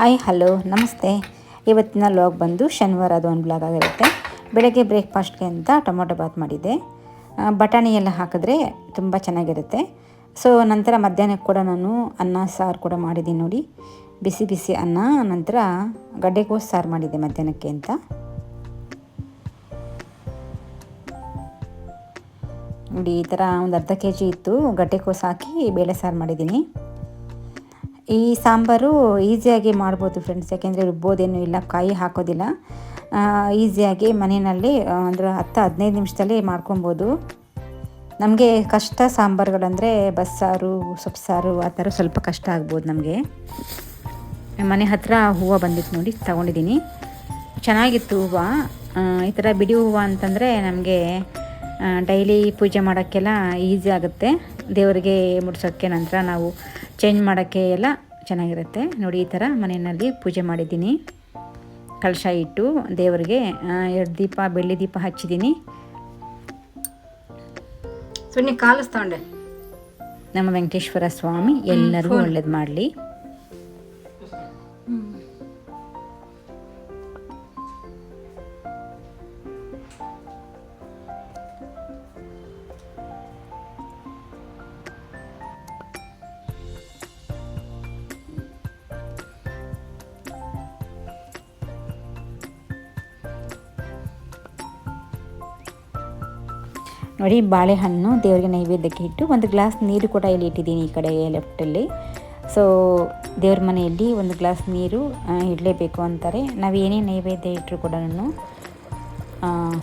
Hi, hello, ನಮಸ್ತೆ. ಇವತ್ತಿನ log ಬಂದು ಶನಿವಾರ ಅದು ಒಂದು ಬ್ಲಾಗ್ ಆಗಿರುತ್ತೆ. ಬೆಳಗ್ಗೆ ಬ್ರೇಕ್ಫಾಸ್ಟ್ಗೆ ಅಂತ ಟೊಮೊಟೊ ಬಾತ್ ಮಾಡಿದ್ದೆ. ಬಟಾಣಿ ಎಲ್ಲ ಹಾಕಿದ್ರೆ ತುಂಬ ಚೆನ್ನಾಗಿರುತ್ತೆ. ಸೊ ನಂತರ ಮಧ್ಯಾಹ್ನಕ್ಕೆ ಕೂಡ ನಾನು ಅನ್ನ, ಸಾರು ಕೂಡ ಮಾಡಿದ್ದೀನಿ ನೋಡಿ. ಬಿಸಿ ಬಿಸಿ ಅನ್ನ, ನಂತರ ಗಡ್ಡೆಕೋಸು ಸಾರು ಮಾಡಿದ್ದೆ ಮಧ್ಯಾಹ್ನಕ್ಕೆ ಅಂತ. ನೋಡಿ, ಈ ಥರ ಒಂದು ಅರ್ಧ ಕೆ ಜಿ ಇತ್ತು. ಗಡ್ಡೆಕೋಸು ಹಾಕಿ ಬೇಳೆ ಸಾರು ಮಾಡಿದ್ದೀನಿ. ಈ ಸಾಂಬಾರು ಈಸಿಯಾಗಿ ಮಾಡ್ಬೋದು ಫ್ರೆಂಡ್ಸ್ ಯಾಕೆಂದರೆ ರುಬ್ಬೋದೇನು ಇಲ್ಲ, ಕಾಯಿ ಹಾಕೋದಿಲ್ಲ. ಈಸಿಯಾಗಿ ಮನೆಯಲ್ಲಿ ಅಂದರೆ ಹತ್ತು ಹದಿನೈದು ನಿಮಿಷದಲ್ಲಿ ಮಾಡ್ಕೊಬೋದು. ನಮಗೆ ಕಷ್ಟ ಸಾಂಬಾರುಗಳಂದರೆ ಬಸ್ಸಾರು ಸೊಪ್ಪು ಆ ಥರ ಸ್ವಲ್ಪ ಕಷ್ಟ ಆಗ್ಬೋದು ನಮಗೆ. ಮನೆ ಹತ್ತಿರ ಹೂವು ಬಂದಿತ್ತು ನೋಡಿ, ತಗೊಂಡಿದ್ದೀನಿ. ಚೆನ್ನಾಗಿತ್ತು ಹೂವು. ಈ ಥರ ಬಿಡಿ ಹೂವು ಅಂತಂದರೆ ನಮಗೆ ಡೈಲಿ ಪೂಜೆ ಮಾಡೋಕ್ಕೆಲ್ಲ ಈಸಿ ಆಗುತ್ತೆ. ದೇವರಿಗೆ ಮುಡ್ಸೋಕ್ಕೆ ನಂತರ ನಾವು ಚೇಂಜ್ ಮಾಡೋಕ್ಕೆ ಎಲ್ಲ ಚೆನ್ನಾಗಿರುತ್ತೆ. ನೋಡಿ ಈ ಥರ ಮನೆಯಲ್ಲಿ ಪೂಜೆ ಮಾಡಿದ್ದೀನಿ. ಕಳಶ ಇಟ್ಟು ದೇವರಿಗೆ ಎರಡು ದೀಪ ಬೆಳ್ಳಿ ದೀಪ ಹಚ್ಚಿದ್ದೀನಿ. ಸುಮ್ಮನೆ ಕಾಲಿಸ್ತಾಂಡೆ ನಮ್ಮ ವೆಂಕಟೇಶ್ವರ ಸ್ವಾಮಿ ಎಲ್ಲರಿಗೂ ಒಳ್ಳೇದು ಮಾಡಲಿ. ನೋಡಿ, ಬಾಳೆಹಣ್ಣು ದೇವರಿಗೆ ನೈವೇದ್ಯಕ್ಕೆ ಇಟ್ಟು ಒಂದು ಗ್ಲಾಸ್ ನೀರು ಕೂಡ ಇಲ್ಲಿ ಇಟ್ಟಿದ್ದೀನಿ ಈ ಕಡೆ ಲೆಫ್ಟಲ್ಲಿ. ಸೊ ದೇವ್ರ ಮನೆಯಲ್ಲಿ ಒಂದು ಗ್ಲಾಸ್ ನೀರು ಇಡಲೇಬೇಕು ಅಂತಾರೆ. ನಾವು ಏನೇ ನೈವೇದ್ಯ ಇಟ್ಟರು ಕೂಡ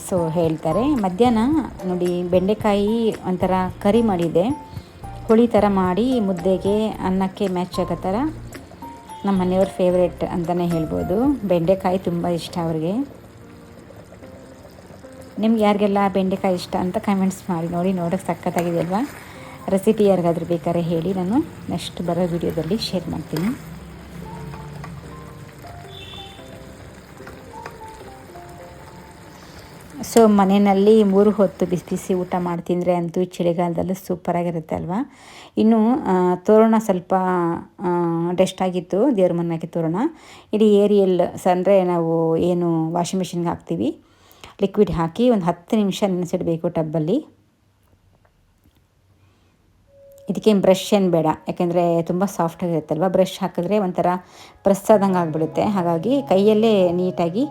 ಸೊ ಹೇಳ್ತಾರೆ. ಮಧ್ಯಾಹ್ನ ನೋಡಿ, ಬೆಂಡೆಕಾಯಿ ಒಂಥರ ಕರಿ ಮಾಡಿದೆ. ಹುಳಿ ಥರ ಮಾಡಿ ಮುದ್ದೆಗೆ ಅನ್ನಕ್ಕೆ ಮ್ಯಾಚ್ ಆಗೋ ಥರ ನಮ್ಮ ಮನೆಯವ್ರ ಫೇವ್ರೆಟ್ ಅಂತಲೇ ಹೇಳ್ಬೋದು. ಬೆಂಡೆಕಾಯಿ ತುಂಬ ಇಷ್ಟ ಅವ್ರಿಗೆ. ನಿಮ್ಗೆ ಯಾರಿಗೆಲ್ಲ ಬೆಂಡೆಕಾಯಿ ಇಷ್ಟ ಅಂತ ಕಮೆಂಟ್ಸ್ ಮಾಡಿ, ನೋಡಿ, ನೋಡೋಕೆ ಸಖತ್ತಾಗಿದೆ ಅಲ್ವಾ ರೆಸಿಪಿ ಯಾರಿಗಾದ್ರೂ ಬೇಕಾದ್ರೆ ಹೇಳಿ, ನಾನು ನೆಕ್ಸ್ಟ್ ಬರೋ ವಿಡಿಯೋದಲ್ಲಿ ಶೇರ್ ಮಾಡ್ತೀನಿ. ಸೊ ಮನೆಯಲ್ಲಿ ಮೂರು ಹೊತ್ತು ಬಿಸಿ ಬಿಸಿ ಊಟ ಮಾಡ್ತಿದ್ರೆ ತಿಂದರೆ ಅಂತೂ ಚಳಿಗಾಲದಲ್ಲಿ ಸೂಪರಾಗಿರುತ್ತೆ ಅಲ್ವಾ? ಇನ್ನು ತೋರಣ ಸ್ವಲ್ಪ ಡಸ್ಟ್ ಆಗಿತ್ತು, ದೇವ್ರ ಮನೆಗೆ ತೋರಣ. ಇಡೀ ಏರಿಯಲ್ ಅಂದರೆ ನಾವು ಏನು ವಾಷಿಂಗ್ ಮಿಷಿನ್ಗೆ ಹಾಕ್ತೀವಿ. ಲಿಕ್ವಿಡ್ ಹಾಕಿ ಒಂದು ಹತ್ತು ನಿಮಿಷ ನೆನೆಸಿಡಬೇಕು ಟಬ್ಬಲ್ಲಿ. ಇದಕ್ಕೆ ಬ್ರಷ್ ಏನು ಬೇಡ, ಯಾಕೆಂದರೆ ತುಂಬ ಸಾಫ್ಟ್ ಆಗಿರುತ್ತಲ್ವ? ಬ್ರಷ್ ಹಾಕಿದ್ರೆ ಒಂಥರ ಪ್ರೆಸ್ ಆಗಿಬಿಡುತ್ತೆ. ಹಾಗಾಗಿ ಕೈಯಲ್ಲೇ ನೀಟಾಗಿ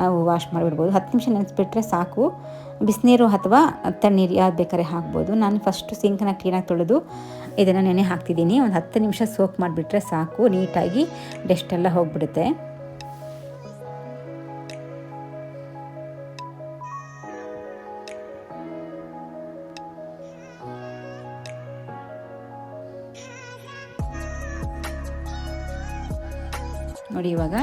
ನಾವು ವಾಶ್ ಮಾಡಿಬಿಡ್ಬೋದು. ಹತ್ತು ನಿಮಿಷ ನೆನೆಸ್ಬಿಟ್ರೆ ಸಾಕು. ಬಿಸಿನೀರು ಅಥವಾ ತಣ್ಣೀರು ಯಾವ್ದು ಬೇಕಾದ್ರೆ ಹಾಕ್ಬೋದು. ನಾನು ಫಸ್ಟು ಸಿಂಕನ್ನ ಕ್ಲೀನಾಗಿ ತೊಳೆದು ಇದನ್ನು ನೆನೆ ಹಾಕ್ತಿದ್ದೀನಿ. ಒಂದು ಹತ್ತು ನಿಮಿಷ ಸೋಕ್ ಮಾಡಿಬಿಟ್ರೆ ಸಾಕು. ನೀಟಾಗಿ ಡಸ್ಟ್ ಎಲ್ಲ ಹೋಗ್ಬಿಡುತ್ತೆ. ನೋಡಿ ಇವಾಗ.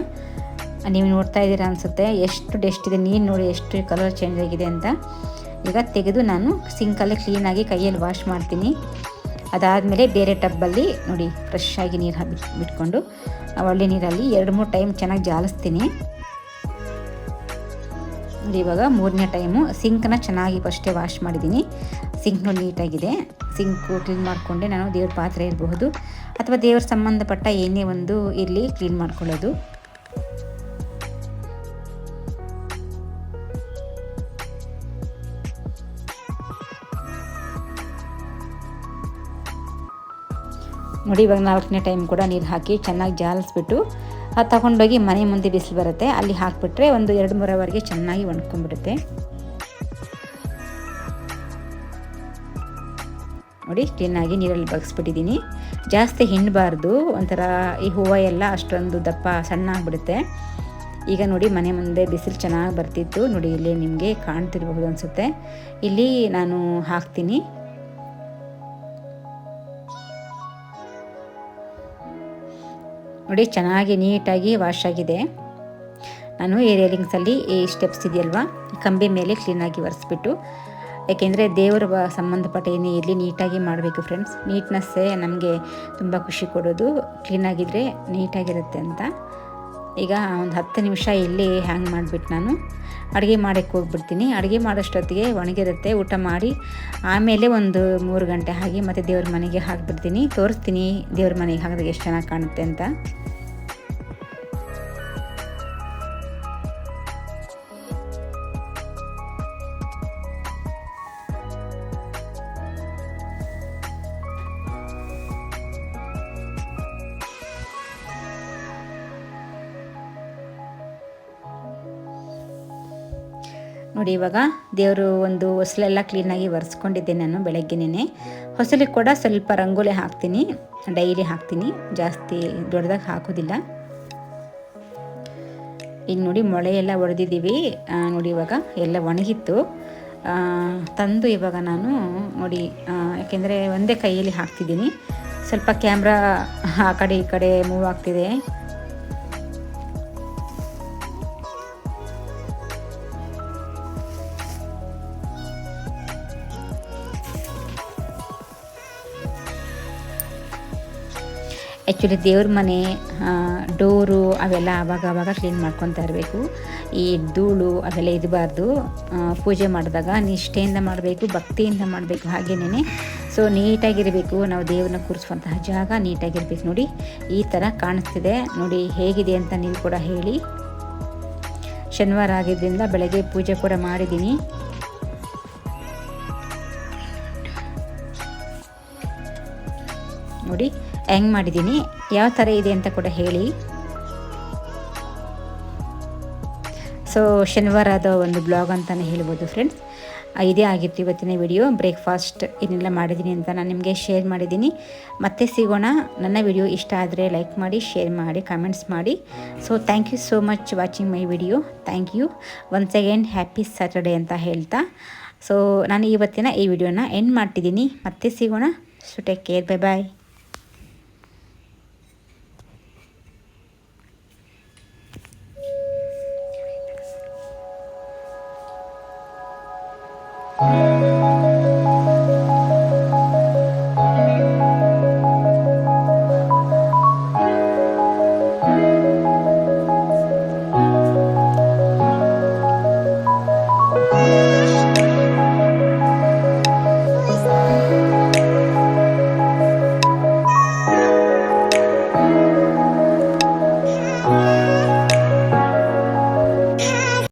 ನೀವು ನೋಡ್ತಾ ಇದ್ದೀರಾ ಅನಿಸುತ್ತೆ, ಎಷ್ಟು ಡೆಸ್ಟ್ ಇದೆ ನೀರು ನೋಡಿ ಎಷ್ಟು ಕಲರ್ ಚೇಂಜ್ ಆಗಿದೆ ಅಂತ. ಈಗ ತೆಗೆದು ನಾನು ಸಿಂಕಲ್ಲಿ ಕ್ಲೀನಾಗಿ ಕೈಯಲ್ಲಿ ವಾಶ್ ಮಾಡ್ತೀನಿ. ಅದಾದಮೇಲೆ ಬೇರೆ ಟಬ್ಬಲ್ಲಿ ನೋಡಿ ಫ್ರೆಶ್ ಆಗಿ ನೀರು ಬಿಟ್ಕೊಂಡು ಆ ಒಳ್ಳೆ ನೀರಲ್ಲಿ ಎರಡು ಮೂರು ಟೈಮ್ ಚೆನ್ನಾಗಿ ಜಾಲಿಸ್ತೀನಿ. ನೋಡಿ ಇವಾಗ ಮೂರನೇ ಟೈಮು. ಸಿಂಕನ್ನ ಚೆನ್ನಾಗಿ ಫಸ್ಟೇ ವಾಶ್ ಮಾಡಿದ್ದೀನಿ. ಸಿಂಕ್ನು ನೀಟಾಗಿದೆ. ಸಿಂಕು ಕ್ಲೀನ್ ಮಾಡಿಕೊಂಡೆ ನಾನು ದೇವ್ರ ಪಾತ್ರೆ ಇರಬಹುದು. ಅಥವಾ ದೇವ್ರ ಸಂಬಂಧಪಟ್ಟ ಏನೇ ಒಂದು ಇರಲಿ ಕ್ಲೀನ್ ಮಾಡ್ಕೊಳ್ಳೋದು. ನೋಡಿ ಇವಾಗ ನಾಲ್ಕನೇ ಟೈಮ್ ಕೂಡ ನೀರು ಹಾಕಿ ಚೆನ್ನಾಗಿ ಜಾಲಿಸ್ಬಿಟ್ಟು ಅದು ತಗೊಂಡೋಗಿ ಮನೆ ಮುಂದೆ ಬಿಸಿಲು ಬರುತ್ತೆ. ಅಲ್ಲಿ ಹಾಕಿಬಿಟ್ರೆ ಒಂದು ಎರಡು ಮೂರವರೆಗೆ ಚೆನ್ನಾಗಿ ಒಣ್ಕೊಂಡ್ಬಿಡುತ್ತೆ. ನೋಡಿ, ಕ್ಲೀನಾಗಿ ನೀರಲ್ಲಿ ಬಗ್ಸ್ಬಿಟ್ಟಿದ್ದೀನಿ. ಜಾಸ್ತಿ ಹಿಂಡಬಾರ್ದು. ಒಂಥರ ಈ ಹೂವು ಎಲ್ಲ ಅಷ್ಟೊಂದು ದಪ್ಪ ಸಣ್ಣ ಆಗಿಬಿಡುತ್ತೆ ಈಗ ನೋಡಿ, ಮನೆ ಮುಂದೆ ಬಿಸಿಲು ಚೆನ್ನಾಗಿ ಬರ್ತಿತ್ತು. ನೋಡಿ, ಇಲ್ಲಿ ನಿಮಗೆ ಕಾಣ್ತಿರ್ಬಹುದು ಅನಿಸುತ್ತೆ. ಇಲ್ಲಿ ನಾನು ಹಾಕ್ತೀನಿ. ನೋಡಿ, ಚೆನ್ನಾಗಿ ನೀಟಾಗಿ ವಾಶ್ ಆಗಿದೆ. ನಾನು ಈ ರೇಲಿಂಗ್ಸಲ್ಲಿ ಈ ಸ್ಟೆಪ್ಸ್ ಇದೆಯಲ್ವಾ? ಕಂಬಿ ಮೇಲೆ ಕ್ಲೀನಾಗಿ ಒರೆಸ್ಬಿಟ್ಟು. ಯಾಕೆಂದರೆ ದೇವರ ಸಂಬಂಧಪಟ್ಟ ಏನೇ ಇರಲಿ ನೀಟಾಗಿ ಮಾಡಬೇಕು ಫ್ರೆಂಡ್ಸ್ ನೀಟ್ನೆಸ್ಸೇ ನಮಗೆ ತುಂಬ ಖುಷಿ ಕೊಡೋದು. ಕ್ಲೀನಾಗಿದ್ದರೆ ನೀಟಾಗಿರುತ್ತೆ ಅಂತ. ಈಗ ಒಂದು ಹತ್ತು ನಿಮಿಷ ಇಲ್ಲಿ ಹ್ಯಾಂಗ್ ಮಾಡಿಬಿಟ್ಟು ನಾನು. ಅಡುಗೆ ಮಾಡೋಕ್ಕೆ ಹೋಗ್ಬಿಡ್ತೀನಿ. ಅಡುಗೆ ಮಾಡೋಷ್ಟೊತ್ತಿಗೆ ಒಣಗಿರುತ್ತೆ. ಊಟ ಮಾಡಿ ಆಮೇಲೆ ಒಂದು ಮೂರು ಗಂಟೆ ಹಾಗೆ ಮತ್ತು ದೇವ್ರ ಮನೆಗೆ ಹಾಕಿಬಿಡ್ತೀನಿ. ತೋರಿಸ್ತೀನಿ ದೇವ್ರ ಮನೆಗೆ ಹಾಕಿದಾಗ ಎಷ್ಟು ಚೆನ್ನಾಗಿ ಕಾಣುತ್ತೆ ಅಂತ. ನೋಡಿ ಇವಾಗ ದೇವರು ಒಂದು ಹೊಸಲೆಲ್ಲ ಕ್ಲೀನಾಗಿ ಒರೆಸ್ಕೊಂಡಿದ್ದೆ ನಾನು ಬೆಳಗ್ಗೆನೇ ಹೊಸಲಿಗೆ ಕೂಡ ಸ್ವಲ್ಪ ರಂಗೋಲಿ ಹಾಕ್ತೀನಿ, ಡೈಲಿ ಹಾಕ್ತೀನಿ, ಜಾಸ್ತಿ ದೊಡ್ಡದಾಗಿ ಹಾಕೋದಿಲ್ಲ. ಈಗ ನೋಡಿ ಮೊಳೆ ಎಲ್ಲ ಒಡೆದಿದ್ದೀವಿ. ನೋಡಿ ಇವಾಗ ಎಲ್ಲ ಒಣಗಿತ್ತು. ತಂದು ಇವಾಗ ನಾನು ನೋಡಿ ಯಾಕೆಂದರೆ ಒಂದೇ ಕೈಯಲ್ಲಿ ಹಾಕ್ತಿದ್ದೀನಿ. ಸ್ವಲ್ಪ ಕ್ಯಾಮ್ರಾ ಆ ಕಡೆ ಈ ಕಡೆ ಮೂವ್ ಆಗ್ತಿದೆ. ಆ್ಯಕ್ಚುಲಿ ದೇವ್ರ ಮನೆ ಡೋರು ಅವೆಲ್ಲ ಆವಾಗ ಆವಾಗ ಕ್ಲೀನ್ ಮಾಡ್ಕೊತಾ ಇರಬೇಕು. ಈ ಧೂಳು ಅವೆಲ್ಲ ಇರಬಾರ್ದು ಪೂಜೆ ಮಾಡಿದಾಗ ನಿಷ್ಠೆಯಿಂದ ಮಾಡಬೇಕು, ಭಕ್ತಿಯಿಂದ ಮಾಡಬೇಕು ಹಾಗೇನೇ ಸೊ ನೀಟಾಗಿರಬೇಕು. ನಾವು ದೇವ್ರನ್ನ ಕೂರಿಸುವಂತಹ ಜಾಗ ನೀಟಾಗಿರ್ಬೇಕು. ನೋಡಿ, ಈ ಥರ ಕಾಣಿಸ್ತಿದೆ. ನೋಡಿ, ಹೇಗಿದೆ ಅಂತ ನೀವು ಕೂಡ ಹೇಳಿ. ಶನಿವಾರ ಆಗಿದ್ದರಿಂದ ಬೆಳಗ್ಗೆ ಪೂಜೆ ಕೂಡ ಮಾಡಿದ್ದೀನಿ. ನೋಡಿ ಹೆಂಗೆ ಮಾಡಿದ್ದೀನಿ ಯಾವ ಥರ ಇದೆ ಅಂತ ಕೂಡ ಹೇಳಿ. ಸೊ ಶನಿವಾರದ ಒಂದು ಬ್ಲಾಗ್ ಅಂತಲೇ ಹೇಳ್ಬೋದು ಫ್ರೆಂಡ್ಸ್ ಇದೇ ಆಗಿತ್ತು ಇವತ್ತಿನ ವಿಡಿಯೋ ಬ್ರೇಕ್ಫಾಸ್ಟ್ ಏನೆಲ್ಲ ಮಾಡಿದ್ದೀನಿ ಅಂತ ನಾನು ನಿಮಗೆ ಶೇರ್ ಮಾಡಿದ್ದೀನಿ ಮತ್ತೆ ಸಿಗೋಣ. ನನ್ನ ವಿಡಿಯೋ ಇಷ್ಟ ಆದರೆ ಲೈಕ್ ಮಾಡಿ ಶೇರ್ ಮಾಡಿ ಕಮೆಂಟ್ಸ್ ಮಾಡಿ. So thank you so much watching my video thank you once again happy Saturday ಅಂತ ಹೇಳ್ತಾ. ಸೊ ನಾನು ಇವತ್ತಿನ ಈ ವಿಡಿಯೋನ ಎಂಡ್ ಮಾಡ್ತಿದ್ದೀನಿ ಮತ್ತೆ ಸಿಗೋಣ. So take care bye bye